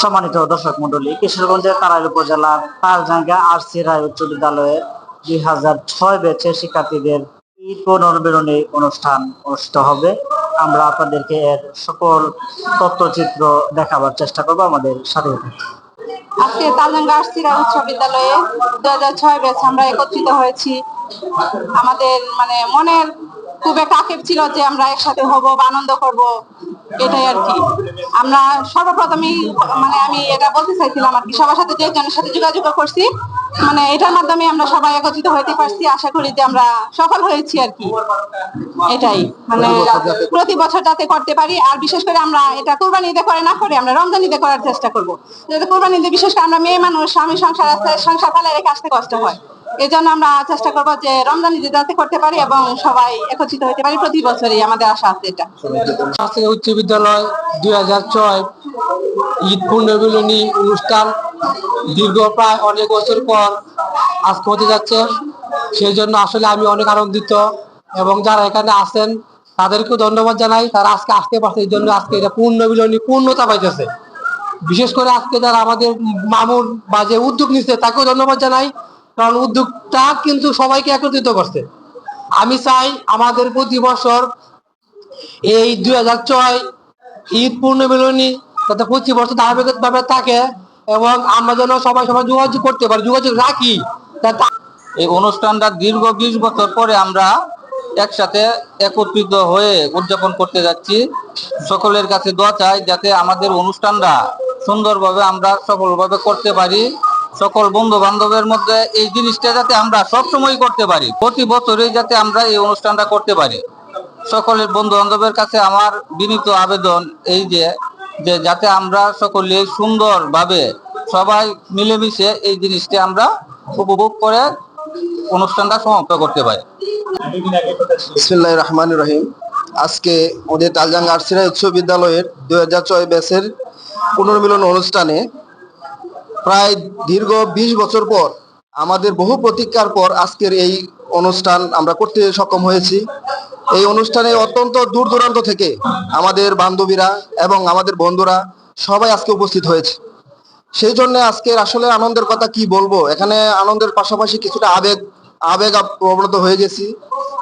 সম্মানিত দর্শক মন্ডলী কিশোরগঞ্জের তারাইল উপজেলার তালজাঙ্গা আর সি রায় উচ্চ বিদ্যালয়ের দুই হাজার ছয় ব্যাচের শিক্ষার্থীদের ঈদ পুনর্মিলনী অনুষ্ঠান অনুষ্ঠিত হবে আমরা আপনাদেরকে এর সকল তথ্যচিত্র দেখাবার চেষ্টা করব আমাদের সাথে। আজকে তালজাঙ্গা আরসিরা উচ্চ বিদ্যালয়ে দু হাজার ছয় ব্যাচ আমরা একত্রিত হয়েছি আমাদের মানে মনের খুব একটা আক্ষেপ ছিল যে আমরা একসাথে হব বা আনন্দ করব, এটাই আর কি। আমরা সর্বপ্রথমেই মানে আমি এটা বলতে চাইছিলাম আর কি, সবার সাথে যে জনের সাথে যোগাযোগ করছি মানে এটার মাধ্যমে আমরা সবাই একত্রিত হইতে পারছি, আশা করি যে আমরা সফল হয়েছি আর কি। এটাই মানে প্রতি বছর যাতে করতে পারি, আর বিশেষ করে আমরা এটা কোরবানি ঈদে করে না করে আমরা রমজান ঈদে করার চেষ্টা করব। যাতে কোরবানি ঈদে বিশেষ করে আমরা মেয়ে মানুষ, স্বামী সংসার আছে, সংসার ফেলে রেখে আসতে কষ্ট হয়। এই জন্য আমরা চেষ্টা করব যে রমজান ঈদে যাতে করতে পারি এবং সবাই একত্রিত হতে পারি। প্রতি বছরই আমাদের আশা আছে এটা। উচ্চ বিদ্যালয় দুই হাজার ছয় ঈদ পুণ্যমিলনী অনুষ্ঠান দীর্ঘ প্রায় অনেক বছর পর আজকে হতে যাচ্ছে। সেই জন্য আসলে আমি অনেক আনন্দিত এবং যারা এখানে আছেন তাদেরকেও ধন্যবাদ জানাই। তারা আজকে আসতে পারছে, এই জন্য আজকে এটা পূর্ণমিলনী পূর্ণতা পাইতেছে। বিশেষ করে আজকে যারা আমাদের মামুন বা যে উদ্যোগ নিচ্ছে, তাকেও ধন্যবাদ জানাই। কারণ উদ্যোগটা কিন্তু সবাইকে একত্রিত করছে। আমি চাই আমাদের প্রতি বছর এই দুই হাজার ছয় ঈদ পূর্ণমিলনী যাতে প্রতি বছর ধারাবাহিক ভাবে থাকে এবং আমরা যেন সবাই সবাই যোগাযোগ করতে পারি, যোগাযোগ রাখি। এই অনুষ্ঠানটা দীর্ঘ বিশ বছর পরে আমরা একসাথে একত্রিত হয়ে উদযাপন করতে যাচ্ছি। সকলের কাছে দোয়া চাই যাতে আমাদের অনুষ্ঠানটা সুন্দরভাবে আমরা সফলভাবে করতে পারি। সকল বন্ধু বান্ধবের মধ্যে এই জিনিসটা যাতে আমরা সবসময় করতে পারি। প্রতি বছরই যাতে আমরা এই অনুষ্ঠানটা করতে পারি। সকলের বন্ধু বান্ধবের কাছে আমার বিনীত আবেদন এই যে যে যাতে আমরা সকলে সুন্দরভাবে সবাই মিলেমিশে এই জিনিসটা আমরা উপভোগ করে অনুষ্ঠানটা সমাপ্ত করতে পারি। রহমান রহিম। আজকে আমাদের তালজাঙ্গা আরসিরা উচ্চ বিদ্যালয়ের দুই হাজার ছয় ব্যাচের পুনর্মিলন অনুষ্ঠানে প্রায় দীর্ঘ বিশ বছর পর, আমাদের বহু প্রতীক্ষার পর আজকের এই অনুষ্ঠান আমরা করতে সক্ষম হয়েছি। এই অনুষ্ঠানে অত্যন্ত দূর দূরান্ত থেকে আমাদের বান্ধবীরা এবং আমাদের বন্ধুরা সবাই আজকে উপস্থিত হয়েছে। সেই জন্য আজকের আসলে আনন্দের কথা কি বলব? এখানে আনন্দের পাশাপাশি কিছুটা আবেগ আবেগ প্রবণত হয়ে গেছি।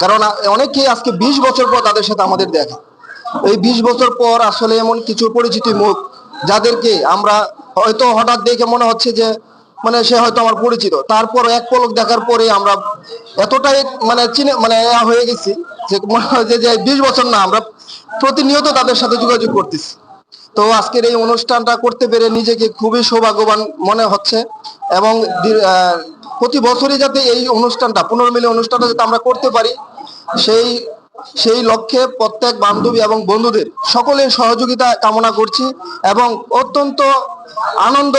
কারণ অনেকেই আজকে বিশ বছর পর তাদের সাথে আমাদের দেখা। এই বিশ বছর পর আসলে এমন কিছু পরিচিতি মুখ যাদেরকে আমরা হয়তো হঠাৎ দেখে মনে হচ্ছে যে মানে সে হয়তো আমার পরিচিত। তারপর এক পলক দেখার পরে আমরা এতটাই মানে চিনে মানে হয়ে গেছি যে, মনে হয় যে বিশ বছর না, আমরা প্রতিনিয়ত তাদের সাথে যোগাযোগ করতেছি। তো আজকের এই অনুষ্ঠানটা করতে পেরে নিজেকে খুবই সৌভাগ্যবান মনে হচ্ছে এবং প্রতি বছরই যাতে এই অনুষ্ঠানটা, পুনর্মিলনী অনুষ্ঠানটা যাতে আমরা করতে পারি, সেই সেই লক্ষ্যে প্রত্যেক বান্ধবী এবং বন্ধুদের সকলের সহযোগিতা কামনা করছি এবং অত্যন্ত আনন্দ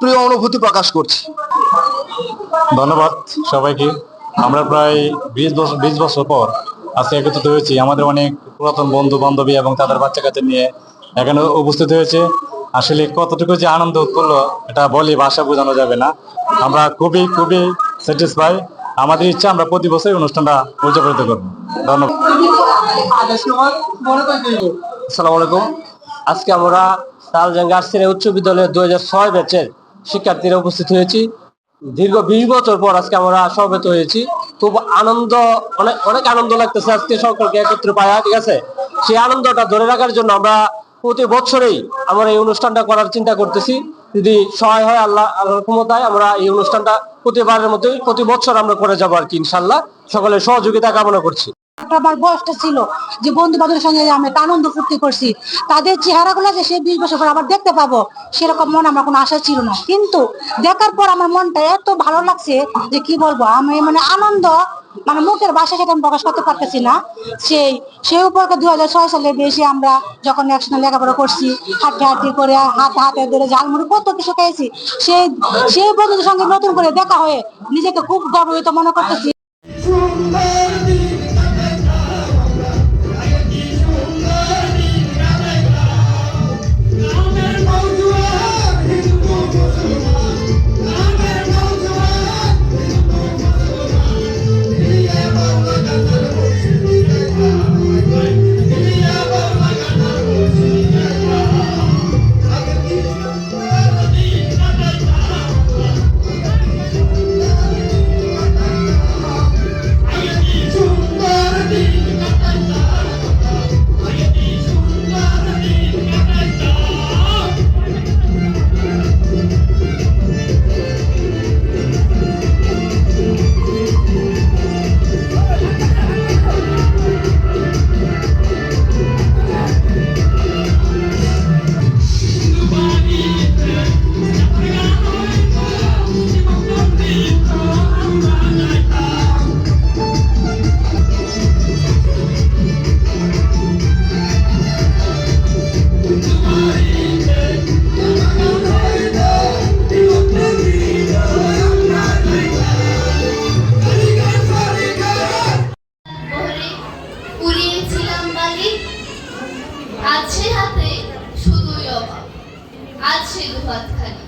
প্রিয় অনুভূতি প্রকাশ করছি। ধন্যবাদ সবাইকে। আমরা প্রায় বিশ বছর বিশ বছর পর আজকে একত্রিত হয়েছি। আমাদের অনেক পুরাতন বন্ধু বান্ধবী এবং তাদের বাচ্চা কাচ্চা নিয়ে এখানে উপস্থিত হয়েছে। আসলে কতটুকু যে আনন্দ উৎপন্ন এটা বলি ভাষা বোঝানো যাবে না। আমরা খুবই খুবই স্যাটিসফাই আমাদের ইচ্ছা, আমরা প্রতি বছর এই অনুষ্ঠানটা উদযাপিত করব। আজকে আমরা উচ্চ হাজার ছয় ব্যাচের শিক্ষার্থীরা উপস্থিত হয়েছি। দীর্ঘ বিশ বছর পর আজকে আমরা সমবেত হয়েছি। খুব আনন্দ অনেক অনেক আনন্দ লাগতেছে আজকে সকলকে একত্রে পাওয়া ঠিক আছে? সেই আনন্দটা ধরে রাখার জন্য আমরা প্রতি বছরেই আমরা এই অনুষ্ঠানটা করার চিন্তা করতেছি। যদি সহায় হয় আল্লাহ, আল্লাহর ক্ষমতায় আমরা এই অনুষ্ঠানটা প্রতিবারের মতোই প্রতি বছর আমরা করে যাব আর কি ইনশাল্লাহ সকলের সহযোগিতা কামনা করছি। বয়সটা ছিল যে বন্ধু বান্ধবের সঙ্গে আমি আনন্দ ফুর্তি করছি। তাদের সে বিশ বছর পর আবার দেখতে পাবো, সেরকম আমার কোনো আশা ছিল না। কিন্তু দেখার পর আমার মনটা এত ভালো লাগছে যে কি বলব, আমি মানে আনন্দ মানে মুখের সেটা আমি প্রকাশ করতে পারতেছি না। সেই সেই উপরকে দুই হাজার ছয় সালে বেশি আমরা যখন একসঙ্গে লেখাপড়া করছি হাঁটি হাঁটি করে হাতে হাতে ধরে ঝালমুড়ি কত কিছু খেয়েছি, সেই সেই বন্ধুদের সঙ্গে নতুন করে দেখা হয়ে নিজেকে খুব গর্বিত মনে করতেছি। 去如何很